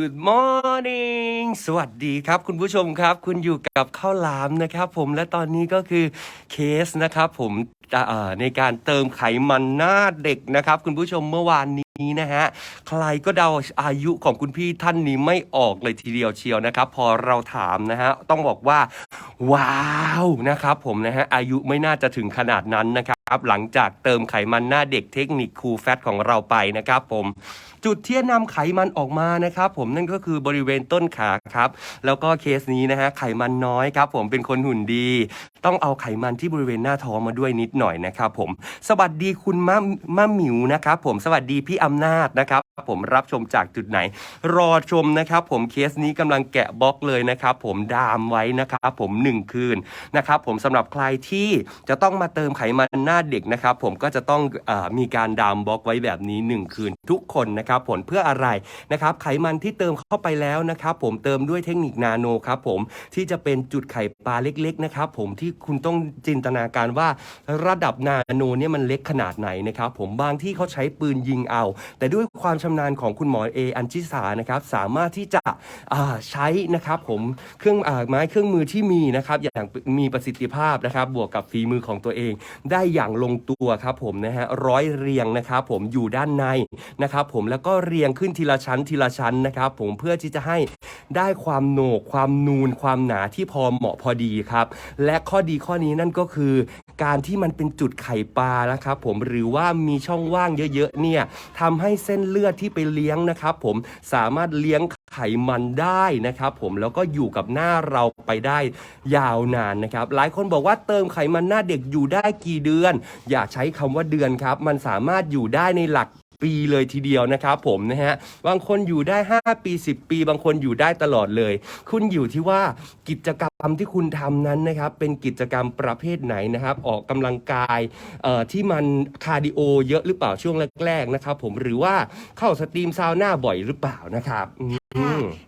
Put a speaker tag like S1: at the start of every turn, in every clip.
S1: Good morning สวัสดีครับ คุณผู้ชมครับ คุณอยู่กับข้าวหลามนะครับ ผมและตอนนี้ก็คือเคสนะครับ ผมในการเติมไขมันหน้าเด็กนะครับ คุณผู้ชมเมื่อวานนี้นะฮะใครก็เดาอายุของคุณพี่ท่านนี้ไม่ออกเลยทีเดียวเชียวนะครับ พอเราถามนะฮะต้องบอกว่า ว้าวนะครับ ผมนะฮะอายุไม่น่าจะถึงขนาดนั้นนะครับ หลังจากเติมไขมันหน้าเด็กเทคนิคคูลแฟตของเราไปนะครับ ผม จุดที่นำไขมันออกมานะครับ ผมนั่นก็คือบริเวณต้นขาครับ แล้วก็เคสนี้นะฮะไขมันน้อยครับ ผมเป็นคนหุ่นดี ต้องเอาไขมันที่บริเวณหน้าท้องมาด้วยนิดหน่อยนะครับ ผม สวัสดีคุณมะมะหมิวนะครับ ผมสวัสดีพี่อำนาจนะครับ ผมรับชมจากจุดไหน รอชมนะครับ ผมเคสนี้กำลังแกะบล็อกเลยนะครับ ผมดามไว้นะครับ ผมหนึ่งคืนนะครับ ผมสำหรับใครที่จะต้องมาเติมไขมันหน้าเด็กนะครับ ผมก็จะต้องอมีการดามบล็อกไว้แบบนี้หนึ่งคืนทุกคนนะครับผลเพื่ออะไรนะครับไขมันที่เติมเข้าไปแล้วนะครับผมเติมด้วยเทคนิคนาโนครับผมที่จะเป็นจุดไข่ปลาเล็กๆนะครับผมที่คุณต้องจินตนาการว่าระดับนาโนเนี่ยมันเล็กขนาดไหนนะครับผมบางที่เขาใช้ปืนยิงเอา แต่ด้วยความชำนาญของคุณหมอเออัญชิสานะครับสามารถที่จะใช้นะครับผมเครื่องอไม้เครื่องมือที่มีนะครับอย่างมีประสิทธิภาพนะครับบวกกับฝีมือของตัวเอง ได้อย่างลงตัวครับผมนะฮะร้อยเรียงนะครับผมอยู่ด้านในนะครับผมแล้วก็เรียงขึ้นทีละชั้นทีละชั้นนะครับ ผมเพื่อที่จะให้ได้ความโหนกความนูนความหนาที่พอเหมาะพอดีครับ และข้อดีข้อนี้นั่นก็คือ การที่มันเป็นจุดไข่ปลานะครับผมหรือว่ามีช่องว่างเยอะๆเนี่ยทำให้เส้นเลือดที่ไปเลี้ยงนะครับผมสามารถเลี้ยงไขมันได้นะครับผมแล้วก็อยู่กับหน้าเราไปได้ยาวนานนะครับ หลายคนบอกว่าเติมไขมันหน้าเด็กอยู่ได้กี่เดือน อย่าใช้คำว่าเดือนครับ มันสามารถอยู่ได้ในหลัก ปีเลยทีเดียวนะครับผมนะฮะบางคนอยู่ได้ 5 ปี 10 ปี บางคนอยู่ได้ตลอดเลย คุณอยู่ที่ว่ากิจกรรมที่คุณทำนั้นนะครับเป็นกิจกรรมประเภทไหนนะครับออกกำลังกายที่มันคาร์ดิโอเยอะหรือเปล่าช่วงแรกๆนะครับผมหรือว่าเข้าสตรีมซาวน่าบ่อยหรือเปล่านะครับ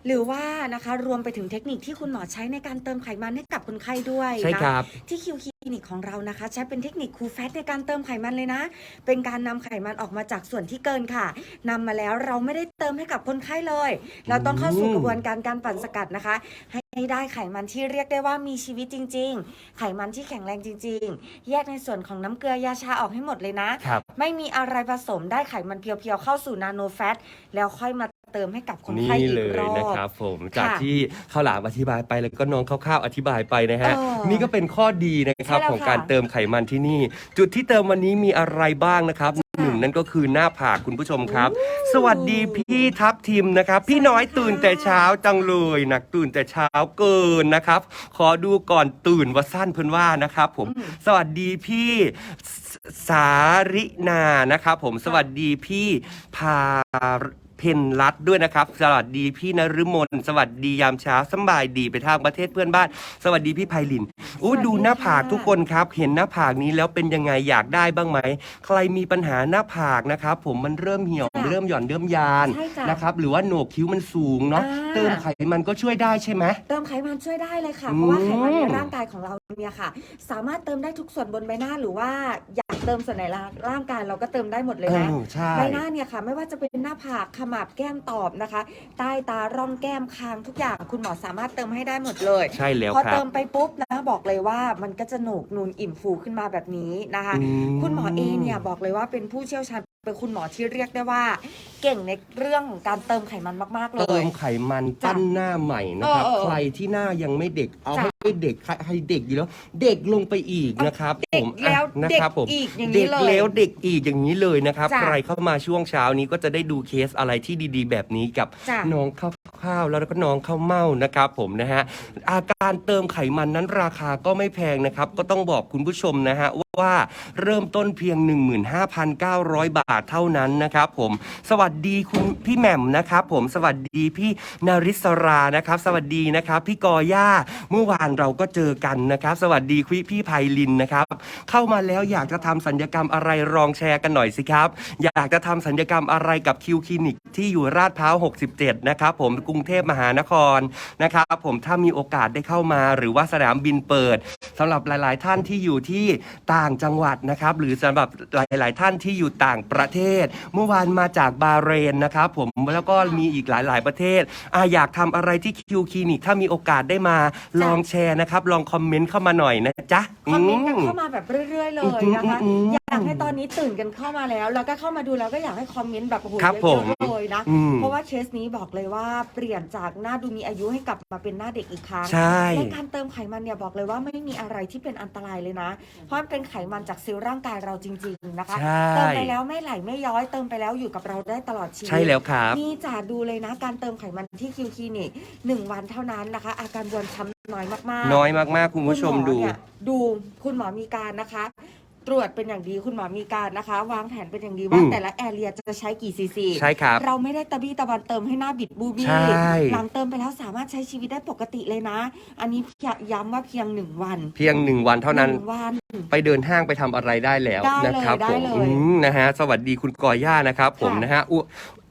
S2: หรือว่านะคะรวมไปถึงเทคนิคที่คุณหมอใช้ในการเติมไขมันให้กับคนไข้ด้วย
S1: ใช่
S2: นะครับที่คิวคลินิกของเรานะคะ ใช้เป็นเทคนิคคูลแฟตในการเติมไขมันเลยนะ เป็นการนำไขมันออกมาจากส่วนที่เกินค่ะนำมาแล้วเราไม่ได้เติมให้กับคนไข้เลย เราต้องเข้าสู่
S1: อืม
S2: กระบวนการการปั่นสกัดนะคะให้ได้ไขมันที่เรียกได้ว่ามีชีวิตจริง ๆ ไขมันที่แข็งแรงจริง ๆ แยกในส่วนของน้ำเกลือยาชาออกให้หมดเลยนะ
S1: ครับ
S2: ไม่มีอะไรผสมได้ไขมันเพียวๆเข้าสู่นาโนแฟต แล้วค่อยมาเติมให้กับคนไข้
S1: นี่
S2: อี
S1: เล
S2: กร
S1: ย
S2: อบ
S1: นะครับผมจาก
S2: ค่ะ
S1: ที่ข้าวหลามอธิบายไปแล้วก็น้องคร่าวๆอธิบายไปนะฮะ
S2: เออ
S1: นี่ก็เป็นข้อดีนะครับ
S2: ใช่แล้ว
S1: ของ
S2: ค่ะ
S1: การเติมไขมันที่นี่ จุดที่เติมวันนี้มีอะไรบ้างนะครับหนึ่งนั่นก็คือหน้าผากคุณผู้ชมครับ สวัสดีพี่ทัพทิมนะครับ พี่น้อยตื่นแต่เช้าจังเลยหนักตื่นแต่เช้าเกินนะครับ ขอดูก่อนตื่นว่าสั้นเพิ่นว่านะครับผม
S2: อืม
S1: สวัสดีพี่สสารินานะครับผมสวัสดีพี่พา เพนรัตน์ด้วยนะครับ สวัสดีพี่นฤมลสวัสดียามเช้าสำบายดีไปทางประเทศเพื่อนบ้าน สวัสดีพี่ไพลินอู้ดูหน้าผากทุกคนครับ เห็นหน้าผากนี้แล้วเป็นยังไงอยากได้บ้างไหม ใครมีปัญหาหน้าผากนะครับ ผมมันเริ่มเหี่ยว
S2: ค่ะ
S1: เริ่มหย่อนเริ่มยาน
S2: ใช่จ้ะ
S1: นะครับ หรือว่าโหนกคิ้วมันสูงเนาะ
S2: อ่า
S1: เติมไขมันก็ช่วยได้ใช่ไหม
S2: เติมไขมันช่วยได้เลยค่ะ
S1: อืม
S2: เพราะว่าไขมันในร่างกายของเราเนี่ยค่ะ สามารถเติมได้ทุกส่วนบนใบหน้าหรือว่าอยากเติมส่วนไหนร่างกายเราก็เติมได้หมดเลยนะ
S1: ออใช่
S2: ใบหน้าเนี่ยค่ะ ไม่ว่าจะเป็นหน้าผากขมับแก้มตอบนะคะ ใต้ตาร่องแก้มคางทุกอย่างคุณหมอสามารถเติมให้ได้หมดเลย
S1: ใช่แล้ว
S2: พอ
S1: ครั
S2: เติ
S1: บ
S2: มไปปุ๊บนะบอกเลยว่ามันก็จะโหนกนูนอิ่มฟูขึ้นมาแบบนี้นะคะ
S1: อืม
S2: คุณหมอเอเนี่ยบอกเลยว่าเป็นผู้เชี่ยวชาญ เป็นคุณหมอที่เรียกได้ว่า เก่งในเรื่องของการเติมไขมันมากๆเล
S1: เติ
S2: ย
S1: มไขมันปั้นหน้าใหม่นะครับ
S2: เออเออ
S1: ใครที่หน้ายังไม่เด็กเอา
S2: จ้ะ
S1: ให้เด็กใครให้เด็กอยู่แล้ว เด็กลงไปอีกนะครับ
S2: เด็ก
S1: ผม
S2: แล้ว
S1: อะนะ
S2: เด็ก
S1: ครับผม
S2: อีกอย่างนี้
S1: เด็ก
S2: เลย
S1: แล้วเด็กอีกอย่างนี้เลยนะครับ
S2: จ้ะ
S1: ใครเข้ามาช่วงเช้านี้ก็จะได้ดูเคสอะไรที่ดีๆ แบบนี้กับ
S2: จ้ะ
S1: น้องข้าว ๆแล้วก็น้องข้าวเม่านะครับผมนะฮะอาการเติมไขมันนั้นราคาก็ไม่แพงนะครับ ก็ต้องบอกคุณผู้ชมนะฮะว่าเริ่มต้นเพียง 15,900 บาทเท่านั้นนะครับผมสวัสดีคุณพี่แหม่มนะครับผมสวัสดีพี่นาริศรานะครับ สวัสดีนะครับ พี่กอย่าเมื่อวานเราก็เจอกันนะครับ สวัสดีพี่พี่ไพลินนะครับ เข้ามาแล้วอยากจะทำสัญญกรรมอะไรลองแชร์กันหน่อยสิครับ อยากจะทำสัญญกรรมอะไรกับคิวคลินิกที่อยู่ราดพร้าว 67 นะครับผมกรุงเทพมหานครนะครับผมถ้ามีโอกาสได้เข้ามาหรือว่าสนามบินเปิด สำหรับหลาย ๆ ท่านที่อยู่ที่ต่างางจังหวัดนะครับ หรือสำหรับหลาย ๆ ท่านที่อยู่ต่างประเทศ เมื่อวานมาจากบาห์เรนนะครับผมแล้วก็มีอีกหลาย ๆ ประเทศอะอยากทำอะไรที่คิวคลินิกถ้ามีโอกาสได้มาลองแชร์นะครับ ลองคอมเมนต์เข้ามาหน่อยนะจ๊ะ
S2: คอมเมนต์กัน
S1: อืม
S2: เข้ามาแบบเรื่อย ๆ เลยนะคะ
S1: อืม
S2: อยากให้ตอนนี้ตื่นกันเข้ามาแล้ว แล้วก็เข้ามาดูแล้วก็อยากให้คอมเมนต์แบบโอ้โห
S1: ครับ
S2: เย
S1: ผ
S2: อะ
S1: ม
S2: ๆเลยนะ
S1: อืม
S2: เพราะว่าเคสนี้บอกเลยว่าเปลี่ยนจากหน้าดูมีอายุให้กลับมาเป็นหน้าเด็กอีกครั้ง
S1: ใช่
S2: และการเติมไขมันเนี่ยบอกเลยว่าไม่มีอะไรที่เป็นอันตรายเลยนะ เพราะมันเป็นไขมันจากเซลล์ร่างกายเราจริง ๆนะคะ
S1: ใช่
S2: เติมไปแล้วไม่ไหลไม่ย้อยเติมไปแล้วอยู่กับเราได้ตลอดชีวิต
S1: ใช่แล้วครับ
S2: นี่จะดูเลยนะการเติมไขมันที่คิวคลินิกหนึ่งวันเท่านั้นนะคะ อาการบวมช้ำน้อยมากๆ
S1: น้อยมากๆ คุณผู้ชมดู
S2: คุณหอเนี่ยดูคุณหมอมีการนะคะ ตรวจเป็นอย่างดีคุณหมอมีการนะคะ วางแผนเป็นอย่างดีว่า
S1: อืม
S2: แต่ละแอเรียจะใช้กี่ซีซี
S1: ใช่ครับ
S2: เราไม่ได้ตะบี้ตะบันเติมให้หน้าบิดบูบี้
S1: ใช่
S2: หลังเติมไปแล้วสามารถใช้ชีวิตได้ปกติเลยนะ อันนี้ย้ำว่าเพียงหนึ่งวัน
S1: เพียงหนึ่งวันเท่านั้น
S2: หงวัน
S1: ไปเดินห้างไปทำอะไรได้แล้ว
S2: ได้เลย
S1: นะครับ
S2: ได้
S1: ผม
S2: เลย
S1: อืมนะฮะสวัสดีคุณกอย่านะครับ ผม
S2: ค่ะ
S1: นะฮะอว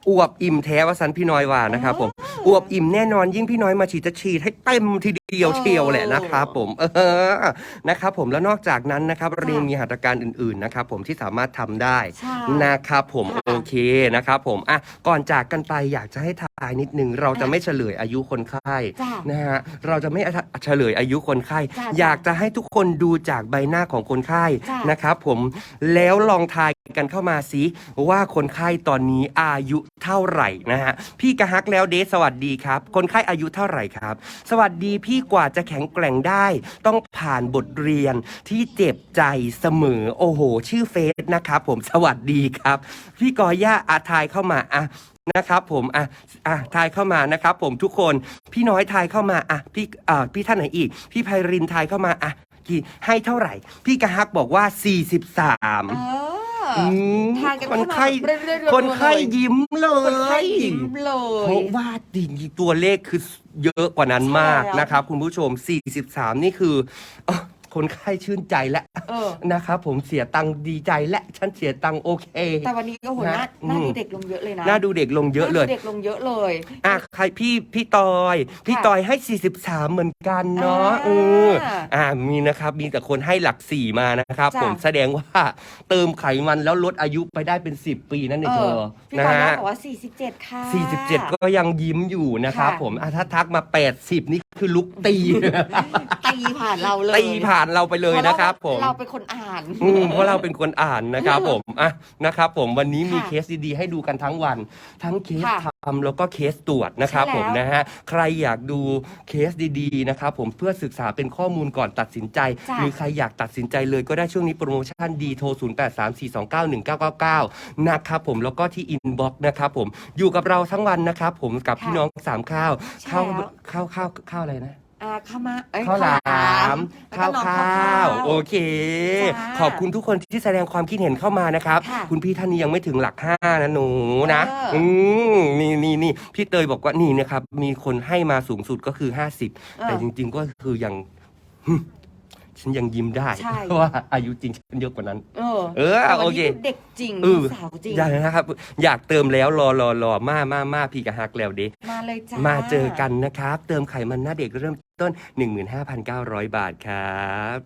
S1: อวบอิ่มแท้วสันพี่น้อยว่านะครับผมอวบอิ่มแน่นอนยิ่งพี่น้อยมาฉีดจะฉีดให้เต็มทีเดียว
S2: เออ
S1: เชียวแหละนะครับผมเออนะครับผมแล้วนอกจากนั้นนะครับ
S2: ค่ะ
S1: เรายังมีหัตถการอื่นๆนะครับผมที่สามารถทำได้
S2: ใช่
S1: นะครับผม
S2: ค่ะ
S1: โอเคนะครับผมอะก่อนจากกันไปอยากจะให้ทายนิดนึงเราจะไม่เฉลยอายุคนไข้
S2: จ้ะ
S1: นะฮะเราจะไม่เฉลยอายุคนไข้
S2: จ้ะ
S1: อยากจะให้ทุกคนดูจากใบหน้าของคนไข้
S2: จ้ะ
S1: นะครับผมแล้วลองทายกันเข้ามาสิว่าคนไข้ตอนนี้อายุเท่าไหร่นะฮะพี่กระฮักแล้วเดทสวัสดีครับ คนไข้อายุเท่าไหร่ครับ สวัสดีพี่ที่กว่าจะแข็งแกร่งได้ ต้องผ่านบทเรียนที่เจ็บใจเสมอ โอ้โห ชื่อเฟซนะครับผมสวัสดีครับ พี่กอย่าอาทายเข้ามาอะนะครับผมอะอะทายเข้ามานะครับ ผมทุกคนพี่น้อยทายเข้ามาอะพี่อ่าพี่ท่านไหนอีก พี่ไพรินทายเข้ามาอะกี่ให้เท่าไหร่ พี่กะฮักบอกว่า 43
S2: เออ
S1: อืม
S2: ทานกัน
S1: คน
S2: เข้ามา
S1: ไข้
S2: เรื่อยๆ
S1: คนไข้ยิ้มเล
S2: คนไข้
S1: ย
S2: ยิ้มเล
S1: เพ
S2: ย
S1: ราะว่าจริงๆตัวเลขคือเยอะกว่านั้นมาก
S2: ใช่แล้ว
S1: นะครับ คุณผู้ชม 43 นี่คือเอ้อ คนไข้ชื่นใจแล้ว
S2: เออ
S1: นะครับผมเสียตังค์ดีใจและฉันเสียตังค์โอเค
S2: แต่วันนี้โอ้โหหน้า
S1: นะ
S2: หน้า
S1: อืม
S2: ดูเด็กลงเยอะเลยนะ
S1: น่าดูเด็กลงเยอะเลย
S2: หน้าดูเด็กลงเยอะเลย
S1: อะใครพี่พี่ตอย พี่
S2: ค่ะ
S1: ตอยให้ 43 เหมือนกันเนาะ
S2: อ่า
S1: เอออ่ามีนะครับ มีแต่คนให้หลักสี่มานะครับ
S2: จ้ะ
S1: ผมแสดงว่าเติมไขมันแล้วลดอายุไปได้เป็น 10 ปีนั่นเองเธอ
S2: พี่
S1: นะ
S2: กรณ์
S1: ฮะ
S2: บอกว่า 47 ค่ะ
S1: 47 ก็ยังยิ้มอยู่นะครับ
S2: ค่ะ
S1: ผมอะถ้าทักมา 80 นี่คือลุกตี
S2: ตีผ่านเราเลย
S1: ตีผ่านเราไปเลยนะครับผม
S2: เราเป็นคนอ่าน
S1: อืมเพราะเราเป็นคนอ่านนะครับผมอะนะครับผมวันนี้มี
S2: ค่ะ
S1: เคสดีๆให้ดูกันทั้งวัน ทั้งเคส
S2: ค่ะ
S1: ทำแล้วก็เคสตรวจนะครับ
S2: ใช่แล้ว
S1: ผมนะฮะใครอยากดูเคสดีๆนะครับผมเพื่อศึกษาเป็นข้อมูลก่อนตัดสินใจ
S2: จ้ะ
S1: หรือใครอยากตัดสินใจเลยก็ได้ช่วงนี้โปรโมชั่นดีโทร 0834291999 นะครับผมแล้วก็ที่อินบ็อกซ์นะครับผมอยู่กับเราทั้งวันนะครับผมกับพี่น้องสามข้าว
S2: ใช่
S1: ข้าว
S2: แล้ว
S1: ข้าวข้าวข้าวอะไรนะ
S2: อ่าข้าวมาเอ้ย
S1: ข้าวหลาม
S2: แล้ว
S1: ข้า
S2: ก็
S1: ว
S2: น้อง
S1: ข้าวโอเค
S2: จ้า
S1: ขอบคุณทุกคนที่แสดงความคิดเห็นเข้ามานะครับ
S2: ค่ะ
S1: คุณพี่ท่านนี้ยังไม่ถึงหลักห้านะหนูนะ
S2: เอออื
S1: อืมนี่นี่นี่พี่เตยบอกว่านี่นะครับ มีคนให้มาสูงสุดก็คือ50แต่จริงๆก็คือยังหึฉันยังยิ้มได้
S2: ใช่
S1: เพราะว่าอายุจริงฉันเยอะกว่านั้น
S2: เออ
S1: เออ
S2: แต่วัน
S1: โอ
S2: นี้
S1: เค
S2: เด็กจริง
S1: เออ
S2: สาวจริง
S1: อยากนะครับ อยากเติมแล้วรอรอรอมามามาพี่กะฮักแล้วเด้
S2: มา เลยจ้า
S1: มาเจอกันนะครับ เติมไขมันหน้าเด็กเริ่มต้น 15,900 บาทครับ